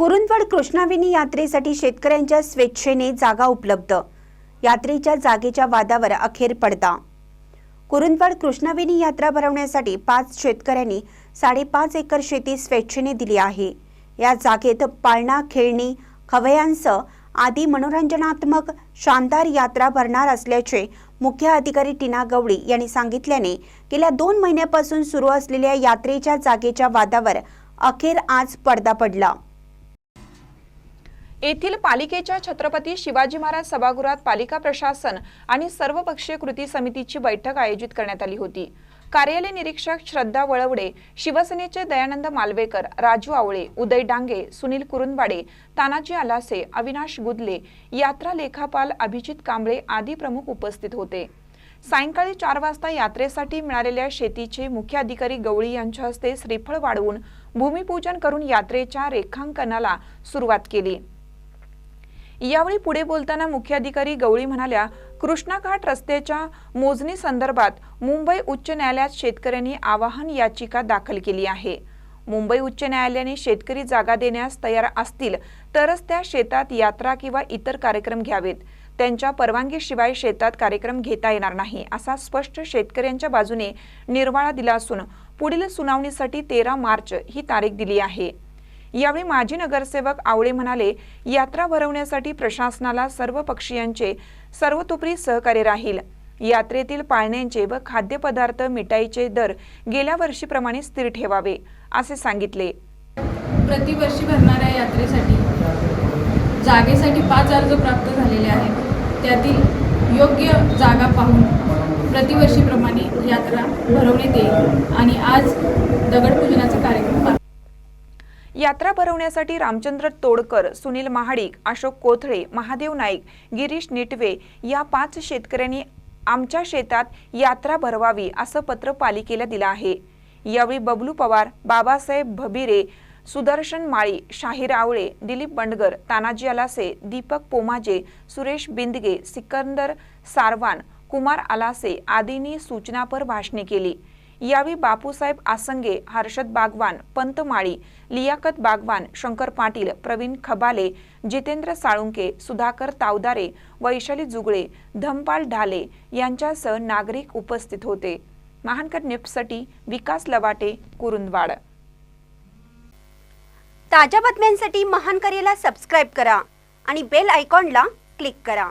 कुरुंदवड कृष्णाविनी यात्रेसाठी शेतकऱ्यांच्या स्वेच्छेने जागा उपलब्ध. यात्रेच्या जागेच्या वादावर अखेर पडदा. कुरुंदवड कृष्णाविनी यात्रा भरवण्यासाठी पाच शेतकऱ्यांनी साडेपाच एकर शेती स्वेच्छेने दिली आहे. या जागेत पाळणा खेळणी खवयांसह आदी मनोरंजनात्मक शानदार यात्रा भरणार असल्याचे मुख्य अधिकारी टीना गवळी यांनी सांगितल्याने गेल्या दोन महिन्यापासून सुरू असलेल्या यात्रेच्या जागेच्या वादावर अखेर आज पडदा पडला. येथील पालिकेच्या छत्रपती शिवाजी महाराज सभागृहात पालिका प्रशासन आणि सर्वपक्षीय कृती समितीची बैठक आयोजित करण्यात आली होती. कार्यालय निरीक्षक श्रद्धा वळवडे शिवसेनेचे दयानंद मालवेकर राजू आवळे उदय डांगे सुनील कुरुंदवाडे तानाजी आलासे अविनाश गुदले यात्रा लेखापाल अभिजित कांबळे आदी प्रमुख उपस्थित होते. सायंकाळी चार वाजता यात्रेसाठी मिळालेल्या शेतीचे मुख्य अधिकारी गवळी यांच्या हस्ते श्रीफळ वाढवून भूमिपूजन करून यात्रेच्या रेखांकनाला सुरुवात केली. यावेळी पुढे बोलताना मुख्याधिकारी गवळी म्हणाल्या कृष्णा घाट रस्त्याच्या मोजणी संदर्भात मुंबई उच्च न्यायालयात शेतकऱ्यांनी आवाहन याचिका दाखल केली आहे. मुंबई उच्च न्यायालयाने शेतकरी जागा देण्यास तयार असतील तरच त्या शेतात यात्रा किंवा इतर कार्यक्रम घ्यावेत. त्यांच्या परवानगीशिवाय शेतात कार्यक्रम घेता येणार नाही असा स्पष्ट शेतकऱ्यांच्या बाजूने निर्वाळा दिला असून पुढील सुनावणीसाठी तेरा मार्च ही तारीख दिली आहे. यावेळी माजी नगरसेवक आवळे म्हणाले यात्रा भरवण्यासाठी प्रशासनाला सर्व पक्षीयांचे सर्वतोपरी सहकार्य राहील. यात्रेतील पाळण्यांचे व खाद्यपदार्थ मिठाईचे दर गेल्या वर्षीप्रमाणे स्थिर ठेवावे असे सांगितले. प्रतिवर्षी भरणाऱ्या यात्रेसाठी जागेसाठी पाच अर्ज प्राप्त झालेले आहेत. त्यातील योग्य जागा पाहून प्रतिवर्षीप्रमाणे यात्रा भरवण्यात येईल आणि आज दगडपूजनाचा कार्यक्रम यात्रा भरवण्यासाठी रामचंद्र तोडकर सुनील महाडिक अशोक कोथळे महादेव नाईक गिरीश निटवे या पाच शेतकऱ्यांनी आमच्या शेतात यात्रा भरवावी असं पत्र पालिकेला दिलं आहे. यावेळी बबलू पवार बाबासाहेब भबिरे सुदर्शन माळी शाहीर आवळे दिलीप बंडगर तानाजी आलासे दीपक पोमाजे सुरेश बिंदगे सिकंदर सारवान कुमार आलासे आदींनी सूचनापर भाषणे केली. यावेळी बापूसाहेब आसंगे हर्षद बागवान पंत माळी लियाकत बागवान शंकर पाटील प्रवीण खबाले जितेंद्र साळुंके सुधाकर तावदारे वैशाली जुगळे धमपाल ढाले यांच्यासह नागरिक उपस्थित होते. महानकर निप्ससाठी विकास लवाटे कुरुंदवाड. ताज्या बातम्यांसाठी महानकरेला सबस्क्राईब करा आणि बेल आयकॉनला क्लिक करा.